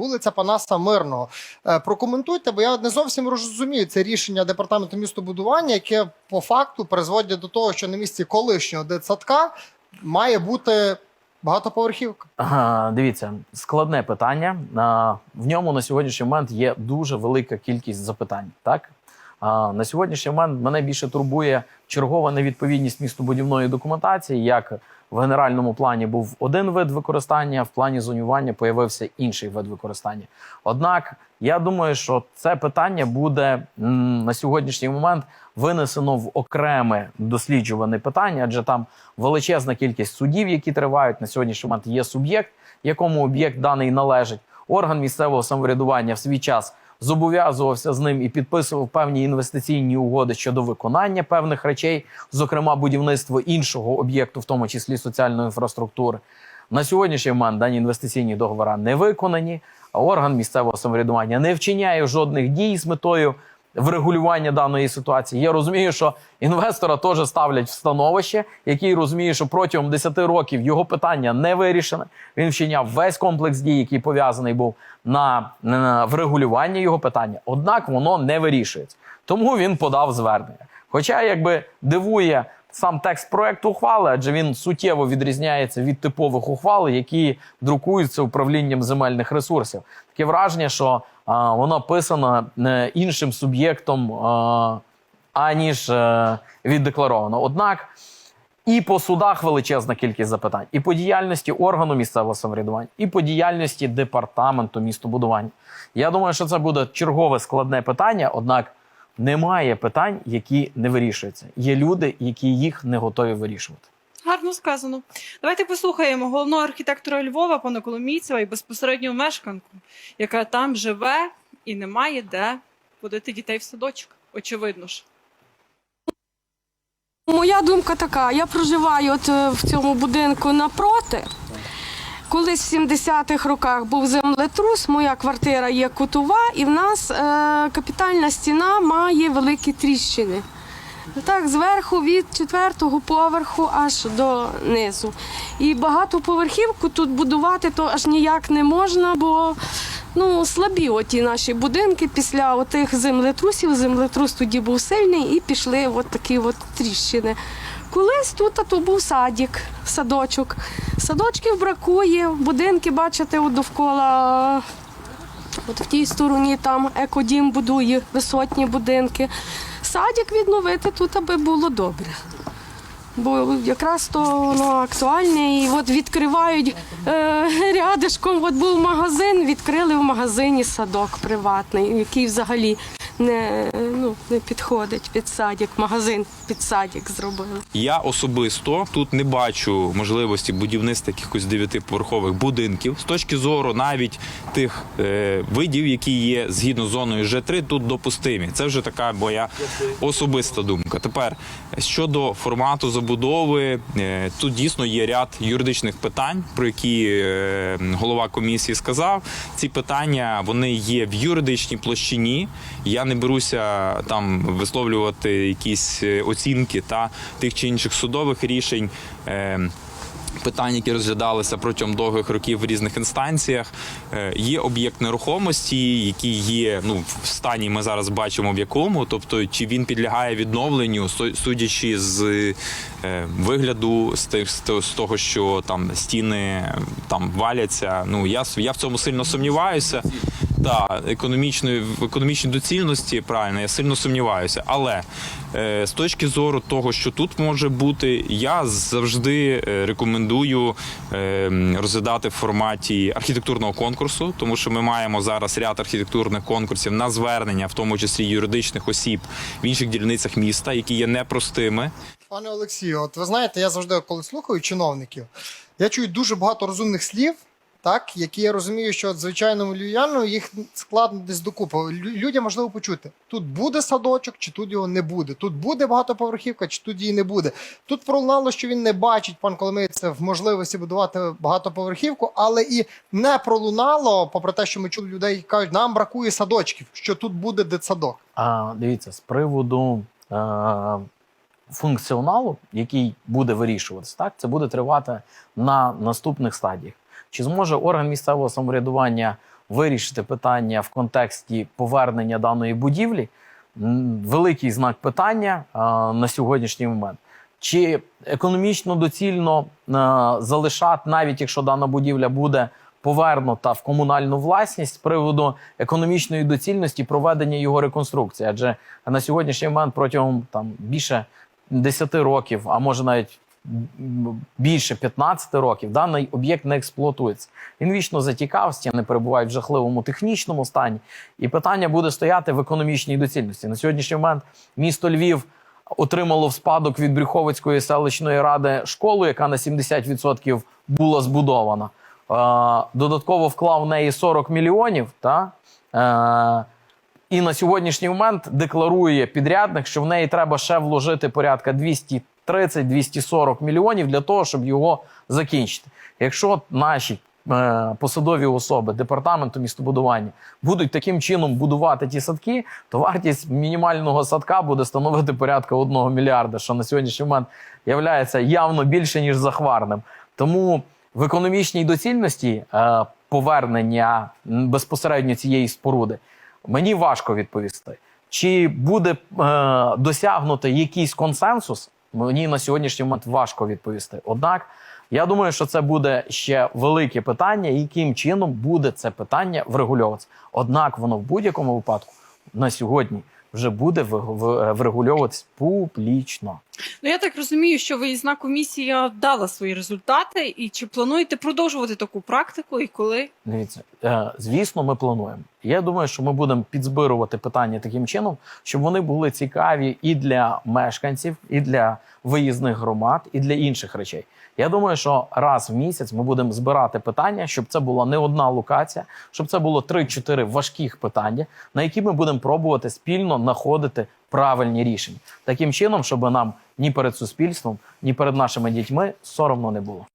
Вулиця Панаса Мирного. Е, Прокоментуйте, бо я не зовсім розумію це рішення департаменту містобудування, яке по факту призводить до того, що на місці колишнього дитсадка має бути багатоповерхівка. Ага, Дивіться, складне питання. А, В ньому на сьогоднішній момент є дуже велика кількість запитань. Так А, на сьогоднішній момент мене більше турбує чергова невідповідність містобудівної документації. Як в генеральному плані був один вид використання, в плані зонювання появився інший вид використання. Однак я думаю, що це питання буде на сьогоднішній момент винесено в окреме досліджуване питання, адже там величезна кількість судів, які тривають на сьогоднішній момент. Є суб'єкт, якому об'єкт даний належить. Орган місцевого самоврядування в свій час зобов'язувався з ним і підписував певні інвестиційні угоди щодо виконання певних речей, зокрема будівництво іншого об'єкту, в тому числі соціальної інфраструктури. На сьогоднішній момент дані інвестиційні договори не виконані. а Орган місцевого самоврядування не вчиняє жодних дій з метою врегулювання даної ситуації. Я розумію, що інвестора теж ставлять в становище, який розуміє, що протягом 10 років його питання не вирішене. Він вчиняв весь комплекс дій, який пов'язаний був на, на врегулювання його питання. Однак воно не вирішується. Тому він подав звернення. Хоча, якби дивує сам текст проекту ухвали, адже він суттєво відрізняється від типових ухвал, які друкуються управлінням земельних ресурсів. Таке враження, що а, воно писано не іншим суб'єктом, а, аніж е, віддекларовано. Однак і по судах величезна кількість запитань, і по діяльності органу місцевого самоврядування, і по діяльності департаменту містобудування. Я думаю, що це буде чергове складне питання, однак немає питань, які не вирішуються. Є люди, які їх не готові вирішувати. Гарно сказано. Давайте послухаємо головного архітектора Львова, пана Коломійцева, і безпосередньо мешканку, яка там живе і не має де водити дітей в садочок. Очевидно ж. Моя думка така: я проживаю от е, в цьому будинку напроти. Колись в 70-х роках був землетрус, моя квартира є кутова, і в нас е, капітальна стіна має великі тріщини. Так, зверху від четвертого поверху аж до низу. І багатоповерхівку тут будувати то аж ніяк не можна, бо ну, слабі оті наші будинки після отих землетрусів. Землетрус тоді був сильний і пішли от такі от тріщини. Колись тут то був садик, садочок. Садочків бракує, будинки, бачите, от довкола. От в тій стороні там екодім будує висотні будинки. Садик відновити тут, аби було добре. Бо якраз то воно актуальне. І от відкривають е, рядишком, от був магазин, відкрили в магазині садок приватний, який взагалі не, ну, не підходить під садик. Магазин під садик зробили. Я особисто тут не бачу можливості будівництва якихось дев'ятиповерхових будинків з точки зору навіть тих е, видів, які є згідно з зоною Ж3, тут допустимі. Це вже така моя особиста думка. Тепер щодо формату забудови, е, тут дійсно є ряд юридичних питань, про які е, голова комісії сказав. Ці питання вони є в юридичній площині. Я не беруся там висловлювати якісь е, оцінки та тих чи інших судових рішень. Питань, які розглядалися протягом довгих років в різних інстанціях, Е, є об'єкт нерухомості, який є ну в стані. Ми зараз бачимо в якому, тобто чи він підлягає відновленню, су- судячи з е, вигляду, з тих з того- що там стіни там валяться. Ну я я в цьому сильно сумніваюся. Да, економічної в економічній доцільності правильно, я сильно сумніваюся. Але е, з точки зору того, що тут може бути, я завжди е, рекомендую е, розглядати в форматі архітектурного конкурсу, тому що ми маємо зараз ряд архітектурних конкурсів на звернення, в тому числі юридичних осіб в інших дільницях міста, які є непростими. Пане Олексію, от ви знаєте, я завжди, коли слухаю чиновників, я чую дуже багато розумних слів. Так, які я розумію, що от звичайному львів'яну їх складно десь докупи. Людям можливо почути, тут буде садочок, чи тут його не буде. Тут буде багатоповерхівка, чи тут її не буде. Тут пролунало, що він не бачить, пан Коломийцев, можливості будувати багатоповерхівку, але і не пролунало, попри те, що ми чули людей, які кажуть, нам бракує садочків, що тут буде дитсадок. А дивіться, з приводу е, функціоналу, який буде вирішуватися, так це буде тривати на наступних стадіях. Чи зможе орган місцевого самоврядування вирішити питання в контексті повернення даної будівлі, великий знак питання на сьогоднішній момент. Чи економічно доцільно залишати, навіть якщо дана будівля буде повернута в комунальну власність з приводу економічної доцільності проведення його реконструкції? Адже на сьогоднішній момент протягом там більше 10 років, а може навіть більше 15 років, даний об'єкт не експлуатується. Він вічно затікав, стіни перебувають в жахливому технічному стані, і питання буде стояти в економічній доцільності. На сьогоднішній момент місто Львів отримало в спадок від Брюховицької селищної ради школу, яка на 70% була збудована. Е, Додатково вклав в неї 40 мільйонів. Та? Е, І на сьогоднішній момент декларує підрядник, що в неї треба ще вложити порядка 230-240 мільйонів для того, щоб його закінчити. Якщо наші е, посадові особи департаменту містобудування будуть таким чином будувати ті садки, то вартість мінімального садка буде становити порядка 1 мільярда, що на сьогоднішній момент є явно більше ніж захварним. Тому в економічній доцільності е, повернення безпосередньо цієї споруди мені важко відповісти. Чи буде е, досягнути якийсь консенсус? Мені на сьогоднішній момент важко відповісти. Однак я думаю, що це буде ще велике питання, яким чином буде це питання врегульовуватися. Однак воно в будь-якому випадку на сьогодні вже буде врегульовуватись публічно. Ну я так розумію, що виїзна комісія дала свої результати, і чи плануєте продовжувати таку практику, і коли? Дивіться, е, звісно, ми плануємо. Я думаю, що ми будемо підзбирувати питання таким чином, щоб вони були цікаві і для мешканців, і для виїзних громад, і для інших речей. Я думаю, що раз в місяць ми будемо збирати питання, щоб це була не одна локація, щоб це було 3-4 важких питання, на які ми будемо пробувати спільно знаходити правильні рішення, таким чином, щоб нам ні перед суспільством, ні перед нашими дітьми соромно не було.